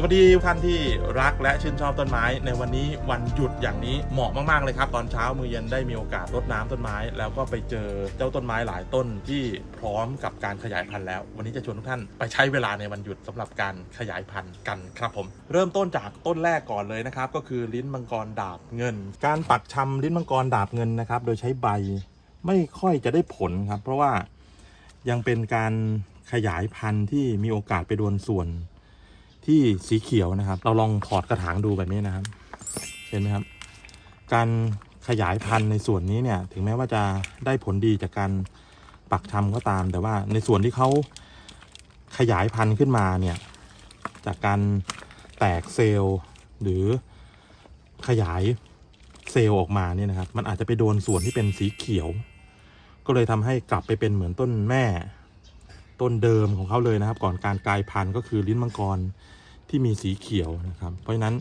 สวัสดีทุกท่านที่รักและชื่นชอบต้นไม้ ในวันนี้วันหยุดอย่างนี้เหมาะมากๆเลยครับตอนเช้ามือเย็นได้มีโอกาสรดน้ำต้นไม้ แล้วก็ไปเจอเจ้าต้นไม้หลายต้นที่พร้อมกับการขยายพันธุ์แล้ว วันนี้จะชวนทุกท่านไปใช้เวลาในวันหยุดสำหรับการขยายพันธุ์กันครับผม เริ่มต้นจากต้นแรกก่อนเลยนะครับก็คือลิ้นมังกรดาบเงิน การปักชำลิ้นมังกรดาบเงินนะครับโดยใช้ใบไม่ค่อยจะได้ผลครับ เพราะว่ายังเป็นการขยายพันธุ์ที่มีโอกาสไปโดนส่วน ที่สีเขียวนะครับ เราลองถอดกระถางดูแบบนี้นะครับ เห็นไหมครับ การขยายพันธุ์ในส่วนนี้เนี่ยถึงแม้ว่าจะได้ผลดีจากการปักชำก็ตาม แต่ว่าในส่วนที่เขาขยายพันธุ์ขึ้นมาเนี่ยจากการแตกเซลล์หรือขยายเซลล์ออกมาเนี่ยนะครับ มันอาจจะไปโดนส่วนที่เป็นสีเขียว ก็เลยทำให้กลับไปเป็นเหมือนต้นแม่ ต้นเดิมของเขาเลยนะครับ ก่อนการกลายพันธุ์ก็คือลิ้นมังกร ที่มีสีเขียวนะครับ เพราะฉะนั้น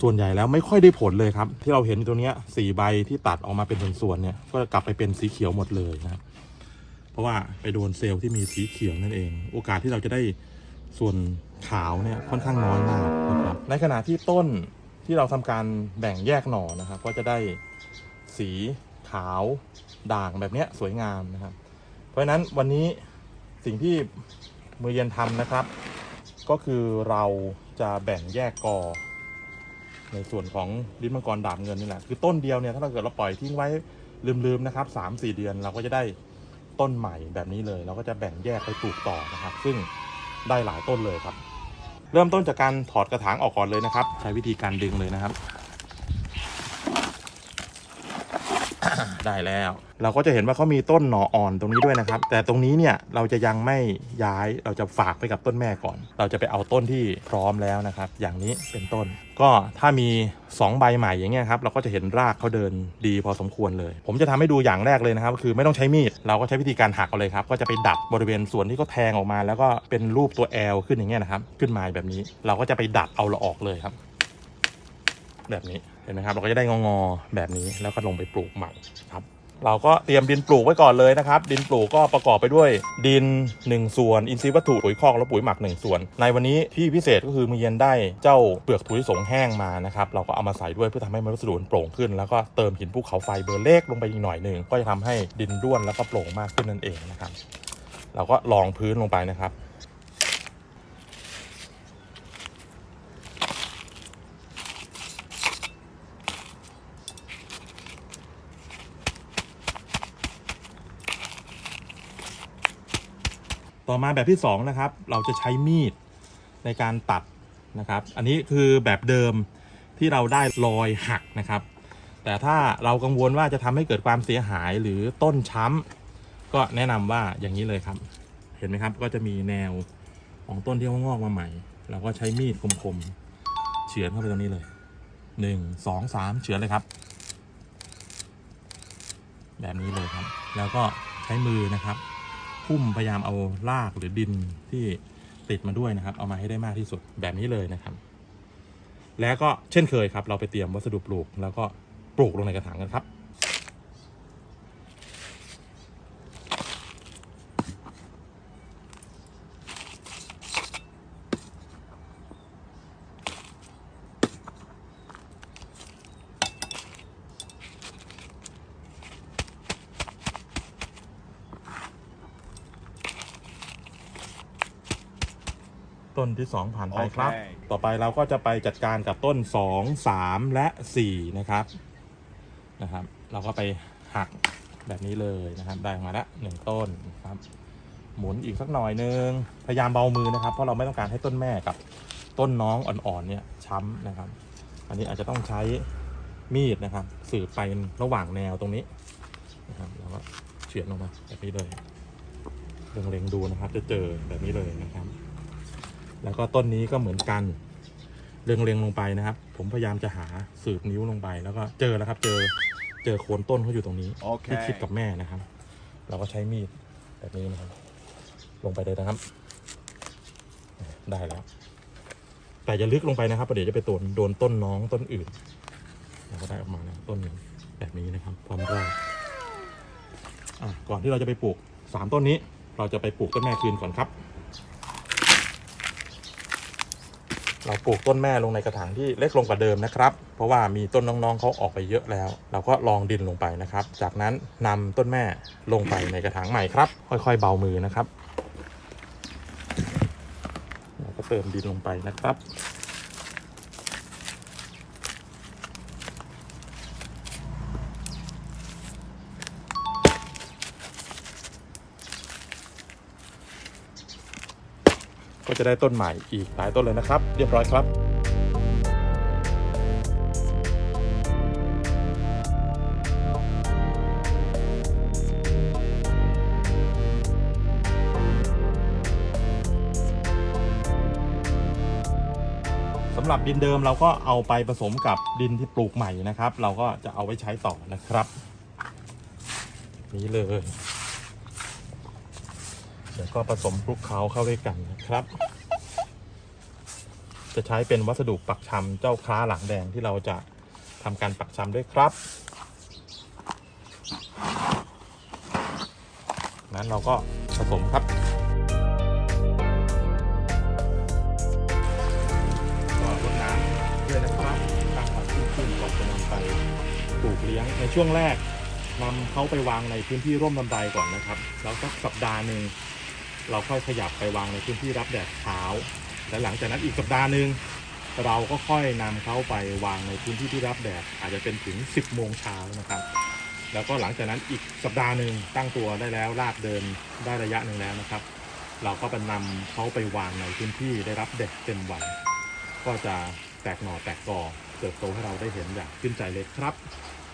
ส่วนใหญ่แล้วไม่ค่อยได้ผลเลยครับ ที่เราเห็นตัวเนี้ยสี่ใบที่ตัดออกมาเป็นส่วนๆเนี่ยก็กลับไปเป็นสีเขียวหมดเลยนะครับเพราะว่าไปโดนเซลล์ที่มีสีเขียวนั่นเอง โอกาสที่เราจะได้ส่วนขาวเนี่ยค่อนข้างน้อยมากนะครับในขณะที่ต้นที่เราทำการแบ่งแยกหน่อนะครับ ก็จะได้สีขาวด่างแบบเนี้ยสวยงามนะครับ เพราะฉะนั้นวันนี้สิ่งที่มือเย็นทำนะครับ ก็คือเราจะแบ่งแยกกอ ในส่วนของลิ้นมังกรดาบเงินนี่แหละคือต้นเดียวเนี่ยถ้าเราเกิดเราปล่อยทิ้งไว้ลืมๆนะครับสามสี่เดือนเราก็จะได้ต้นใหม่แบบนี้เลย เราก็จะแบ่งแยกไปปลูกต่อนะครับ ซึ่งได้หลายต้นเลยครับ เริ่มต้นจากการถอดกระถางออกก่อนเลยนะครับ ใช้วิธีการดึงเลยนะครับ ได้แล้ว เราก็จะเห็นว่าเขามีต้นหน่ออ่อนตรงนี้ด้วยนะครับ แต่ตรงนี้เนี่ยเราจะยังไม่ย้ายเราจะฝากไปกับต้นแม่ก่อน เราจะไปเอาต้นที่พร้อมแล้วนะครับ อย่างนี้เป็นต้น ก็ถ้ามี 2 ใบใหม่อย่างเงี้ยครับเราก็จะเห็นรากเขาเดินดีพอสมควรเลย ผมจะทำให้ดูอย่างแรกเลยนะครับ คือไม่ต้องใช้มีดเราก็ใช้วิธีการหักเอาเลยครับก็จะไปดัดบริเวณส่วนที่เขาแทงออกมา แล้วก็เป็นรูปตัว L ขึ้นอย่างเงี้ยนะครับ ขึ้นมาแบบนี้ เราก็จะไปดัดเอาละออกเลยครับ แบบนี้ ห็นไหมครับเราก็จะได้งอๆแบบนี้แล้วก็ลงไปปลูกใหม่ครับ เราก็เตรียมดินปลูกไว้ก่อนเลยนะครับ ดินปลูกก็ประกอบไปด้วยดิน 1 ส่วน อินทรีย์วัตถุปุ๋ยคอกและปุ๋ยหมัก 1 ส่วน ในวันนี้ที่พิเศษก็คือมือเย็นได้เจ้าเปลือกถั่วลิสงแห้งมานะครับเราก็เอามาใส่ด้วยเพื่อทำให้มันวัสดุมันโปร่งขึ้น แล้วก็เติมหินภูเขาไฟเบอร์เล็กลงไปอีกหน่อยหนึ่งก็จะทำให้ดินด้วนแล้วก็โปร่งมากขึ้นนั่นเองนะครับเราก็รองพื้นลงไปนะครับ ต่อมาแบบที่สองนะครับเราจะใช้มีดในการตัดนะครับ อันนี้คือแบบเดิมที่เราได้รอยหักนะครับ แต่ถ้าเรากังวลว่าจะทำให้เกิดความเสียหายหรือต้นช้ำก็แนะนำว่าอย่างนี้เลยครับ เห็นไหมครับก็จะมีแนวของต้นที่งอกมาใหม่เราก็ใช้มีดคมๆเฉือนเข้าไปตรงนี้เลยหนึ่งสองสามเฉือนเลยครับ แบบนี้เลยครับ แล้วก็ใช้มือนะครับ พุ่มพยายามเอารากหรือดินที่ติดมาด้วยนะครับ เอามาให้ได้มากที่สุดแบบนี้เลยนะครับ แล้วก็เช่นเคยครับ เราไปเตรียมวัสดุปลูก แล้วก็ปลูกลงในกระถางกันครับ ต้นที่ 2 ผ่านไปครับ โอเค ต่อไปเราก็จะไปจัดการกับต้น 2 3 และ 4 นะครับนะครับ เราก็ไปหักแบบนี้เลยนะครับ ได้มาละหนึ่งต้นนะครับ หมุนอีกสักหน่อยนึงพยายามเบามือนะครับ เพราะเราไม่ต้องการให้ต้นแม่กับต้นน้องอ่อนๆเนี่ยช้ำนะครับ อันนี้อาจจะต้องใช้มีดนะครับ สืบไประหว่างแนวตรงนี้นะครับแล้วก็เฉือนลงมาแบบนี้เลย เล็งๆดูนะครับ จะเจอแบบนี้เลยนะครับ แล้วก็ต้นนี้ก็เหมือนกันเรียงเรียงๆลงไปนะครับ ผมพยายามจะหาสืบนิ้วลงไป แล้วก็เจอแล้วครับ เจอเจอโคนต้นเขาอยู่ตรงนี้โอเค ที่คิดกับแม่นะครับ เราก็ใช้มีดแบบนี้นะครับ ลงไปเลยนะครับ ได้แล้ว แต่อย่าลึกลงไปนะครับประเดี๋ยวจะไปโดนโดนต้นน้องต้นอื่นเราก็ได้ออกมาแล้วต้นหนึ่งแบบนี้นะครับพร้อมรากอะก่อนที่เราจะไปปลูกสามต้นนี้ เราจะไปปลูกต้นแม่คืนก่อนครับ เราปลูกต้นแม่ลงในกระถางที่เล็กลงกว่าเดิมนะครับ เพราะว่ามีต้นน้องๆเขาออกไปเยอะแล้ว เราก็ลองดินลงไปนะครับ จากนั้นนำต้นแม่ลงไปในกระถางใหม่ครับ ค่อยๆเบามือนะครับเราก็เติมดินลงไปนะครับ ก็จะได้ต้นใหม่อีกหลายต้นเลยนะครับ เรียบร้อยครับสำหรับดินเดิมเราก็เอาไปผสมกับดินที่ปลูกใหม่นะครับ เราก็จะเอาไว้ใช้ต่อนะครับ นี้เลย เดี๋ยวก็ผสมคลุกเคล้าเข้าด้วยกันนะครับ จะใช้เป็นวัสดุปักชำเจ้าค้าหลังแดงที่เราจะทำการปักชำด้วยครับ นั้นเราก็ผสมครับก็รดน้ำด้วยนะครับตั้งความชุ่มชื่นก่อนจะนำไปปลูกเลี้ยงในช่วงแรกนำเขาไปวางในพื้นที่ร่มลำไดก่อนนะครับ แล้วสักสัปดาห์หนึ่ง เราค่อยขยับไปวางในพื้นที่รับแดดเช้า และหลังจากนั้นอีกสัปดาห์หนึ่งเราก็ค่อยนำเขาไปวางในพื้นที่ที่รับแดดอาจจะเป็นถึง 10 โมงเช้านะครับ แล้วก็หลังจากนั้นอีกสัปดาห์หนึ่งตั้งตัวได้แล้วลากเดินได้ระยะหนึ่งแล้วนะครับ เราก็ไปนำเขาไปวางในพื้นที่ได้รับแดดเต็มวัน ก็จะแตกหน่อแตกกอเติบโตให้เราได้เห็นอย่างขึ้นใจเลยครับ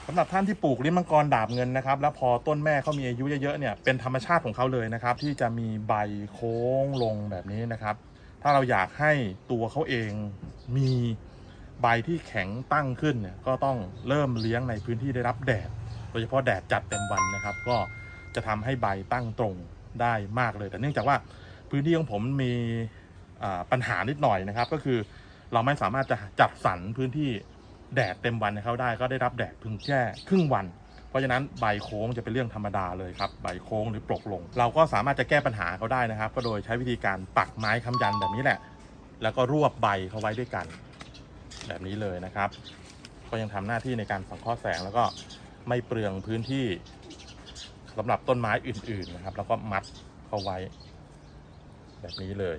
สำหรับท่านที่ปลูกลิ้นมังกรดาบเงินนะครับ แล้วพอต้นแม่เขามีอายุเยอะๆเนี่ยเป็นธรรมชาติของเขาเลยนะครับ ที่จะมีใบโค้งลงแบบนี้นะครับ ถ้าเราอยากให้ตัวเขาเองมีใบที่แข็งตั้งขึ้นเนี่ยก็ต้องเริ่มเลี้ยงในพื้นที่ได้รับแดด โดยเฉพาะแดดจัดเต็มวันนะครับ ก็จะทำให้ใบตั้งตรงได้มากเลย แต่เนื่องจากว่าพื้นที่ของผมมีปัญหานิดหน่อยนะครับ ก็คือเราไม่สามารถจะจัดสรรพื้นที่ แดดเต็มวันให้เขาได้ก็ได้รับแดดเพียงแค่ครึ่งวัน เพราะฉะนั้นใบโค้งจะเป็นเรื่องธรรมดาเลยครับใบโค้งหรือปลกลง เราก็สามารถจะแก้ปัญหาเขาได้นะครับ ก็โดยใช้วิธีการปักไม้ค้ำยันแบบนี้แหละ แล้วก็รวบใบเขาไว้ด้วยกัน แบบนี้เลยนะครับ ก็ยังทำหน้าที่ในการสังเคราะห์แสงแล้วก็ไม่เปลืองพื้นที่สำหรับต้นไม้อื่น ๆนะครับ แล้วก็มัดเขาไว้ แบบนี้เลย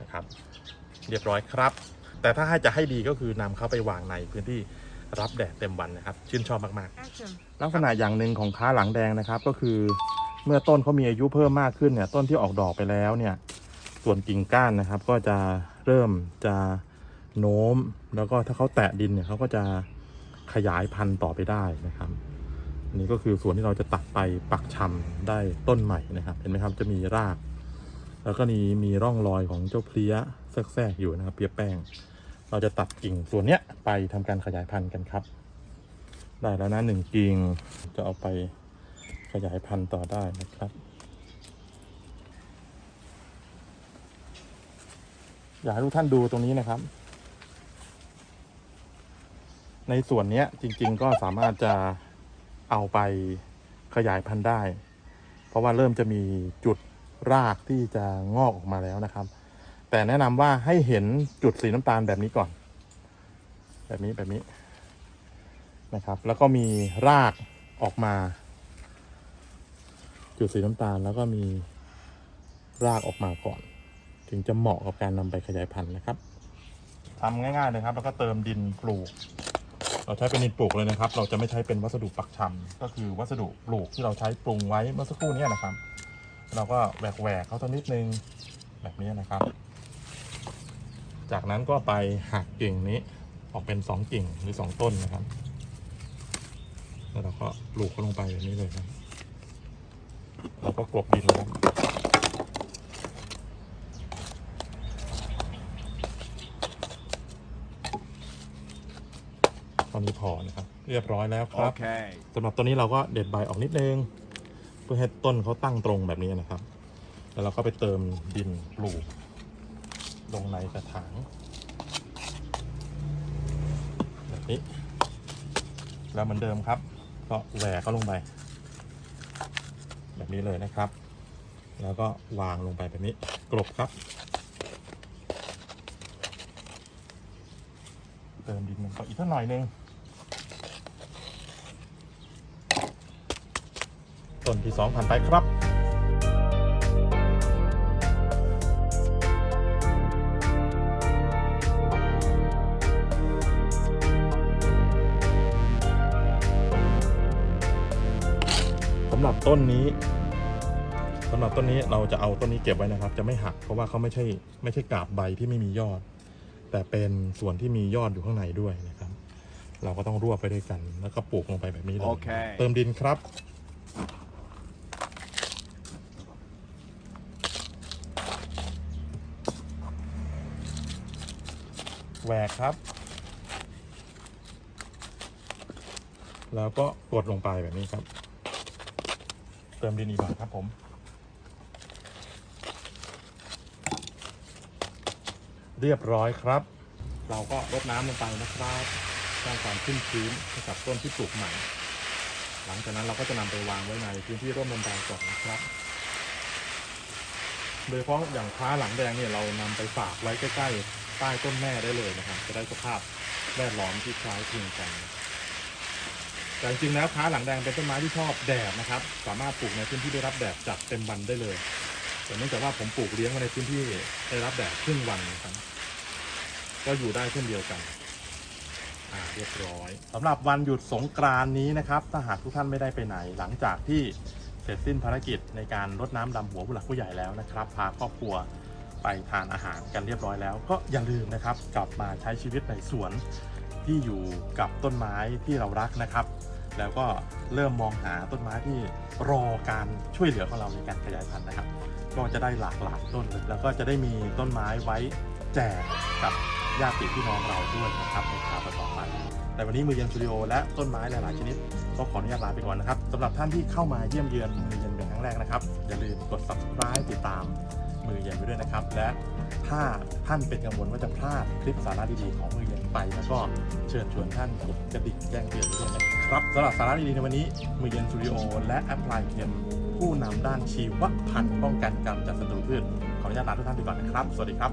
นะครับ เรียบร้อยครับ แต่ถ้าให้จะให้ดีก็คือนำเขาไปวางในพื้นที่รับแดดเต็มวันนะครับ ชื่นชอบมากๆ Action. ลักษณะอย่างหนึ่งของค้าหลังแดงนะครับ ก็คือ เมื่อต้นเขามีอายุเพิ่มมากขึ้นเนี่ย ต้นที่ออกดอกไปแล้วเนี่ย ส่วนกิ่งก้านนะครับ ก็จะเริ่มจะโน้ม แล้วก็ถ้าเขาแตะดินเนี่ยเขาก็จะขยายพันธุ์ต่อไปได้นะครับอันนี้ก็คือส่วนที่เราจะตัดไปปักชำได้ต้นใหม่นะครับ เห็นไหมครับจะมีราก แล้วก็มีมีร่องรอยของเจ้าเพลี้ยแทรกๆอยู่นะครับเพียแป้ง เราจะตัดกิ่งส่วนเนี้ยไปทำการขยายพันธุ์กันครับ ได้แล้วนะหนึ่งกิ่งจะเอาไปขยายพันธุ์ต่อได้นะครับ อยากให้ทุกท่านดูตรงนี้นะครับ ในส่วนเนี้ยจริง ๆ ก็สามารถจะเอาไปขยายพันธุ์ได้ เพราะว่าเริ่มจะมีจุดรากที่จะงอกออกมาแล้วนะครับ แต่แนะนำว่าให้เห็นจุดสีน้ำตาลแบบนี้ก่อน แบบนี้แบบนี้นะครับ แล้วก็มีรากออกมา จุดสีน้ำตาลแล้วก็มีรากออกมาก่อน ถึงจะเหมาะกับการนำไปขยายพันธุ์นะครับทำง่ายๆเลยครับ แล้วก็เติมดินปลูก เราใช้เป็นดินปลูกเลยนะครับ เราจะไม่ใช้เป็นวัสดุปักชำก็คือวัสดุปลูกที่เราใช้ปรุงไว้เมื่อสักครู่นี้นะครับ เราก็แหวกๆเขาสักนิดนึงแบบนี้นะครับ จากนั้นก็ไปหักกิ่งนี้ออกเป็นสองกิ่งหรือสองต้นนะครับ แล้วเราก็ปลูกเขาลงไปแบบนี้เลยครับเราก็กลบดินแล้วตอนนี้พอนะครับ เรียบร้อยแล้วครับ Okay. สำหรับตัวนี้เราก็เด็ดใบออกนิดนึง เพื่อให้ต้นเขาตั้งตรงแบบนี้นะครับ แล้วเราก็ไปเติมดินปลูก ลงในกระถางแบบนี้ แล้วเหมือนเดิมครับ ก็แหวกเขาลงไป แบบนี้เลยนะครับ แล้วก็วางลงไปแบบนี้กลบครับ เติมดินลงไปอีกสักหน่อยนึงต้นที่สองผ่านไปครับ หรับต้นนี้สำหรับต้นนี้เราจะเอาต้นนี้เก็บไว้นะครับ จะไม่หักเพราะว่าเขาไม่ใช่ไม่ใช่กาบใบที่ไม่มียอด แต่เป็นส่วนที่มียอดอยู่ข้างในด้วยนะครับ เราก็ต้องรวบไปด้วยกัน แล้วก็ปลูกลงไปแบบนี้เลยโอเคเติมดินครับ แหวกครับ แล้วก็กดลงไปแบบนี้ครับ เติมดินอีกหน่อยครับผม เรียบร้อยครับ เราก็รดน้ำลงไปนะครับสร้างความชุ่มชื้นให้กับต้นที่ปลูกใหม่ หลังจากนั้นเราก็จะนำไปวางไว้ในพื้นที่ร่มลมแดงก่อนนะครับ โดยเฉพาะอย่างค้าหลังแดงเนี่ยเรานำไปฝากไว้ใกล้ๆใต้ต้นแม่ได้เลยนะครับ จะได้สภาพแวดล้อมที่คล้ายคลึงกัน แต่จริงๆแล้วค้าหลังแดงเป็นต้นไม้ที่ชอบแดดนะครับ สามารถปลูกในพื้นที่ได้รับแดดจัดเต็มวันได้เลยแต่เนื่องจากว่าผมปลูกเลี้ยงไว้ในพื้นที่ได้รับแดดครึ่งวันนะครับก็อยู่ได้เช่นเดียวกันอ่าเรียบร้อยสำหรับวันหยุดสงกรานต์นี้นะครับถ้าหากทุกท่านไม่ได้ไปไหน หลังจากที่เสร็จสิ้นภารกิจในการรดน้ำดำหัวผู้หลักผู้ใหญ่แล้วนะครับ พาครอบครัวไปทานอาหารกันเรียบร้อยแล้ว ก็อย่าลืมนะครับ กลับมาใช้ชีวิตในสวนที่อยู่กับต้นไม้ที่เรารักนะครับ แล้วก็เริ่มมองหาต้นไม้ที่รอการช่วยเหลือของเราในการขยายพันธุ์นะครับ ก็จะได้หลากหลายต้นเลยแล้วก็จะได้มีต้นไม้ไว้แจกกับญาติพี่น้องเราด้วยนะครับในคราวต่อไปแต่วันนี้มือเย็นสตูดิโอและต้นไม้หลายๆชนิดก็ขออนุญาตลาไปก่อนนะครับสำหรับท่านที่เข้ามาเยี่ยมเยือนมือเย็นเป็นครั้งแรกนะครับ อย่าลืมกด subscribe ติดตามมือเย็นไปด้วยนะครับ และถ้าท่านเป็นกังวลว่าจะพลาดคลิปสาระดีๆของมือเย็นไป แล้วก็เชิญชวนท่านกดกระดิ่งแจ้งเตือนด้วยนะครับ สำหรับสาระดีๆในวันนี้มือเย็นสตูดิโอและแอปพลายเค็นผู้นำด้านชีวพันธุ์ป้องกันกำจัดศัตรูพืชขออนุญาตลาทุกท่านไปก่อนนะครับ สวัสดีครับ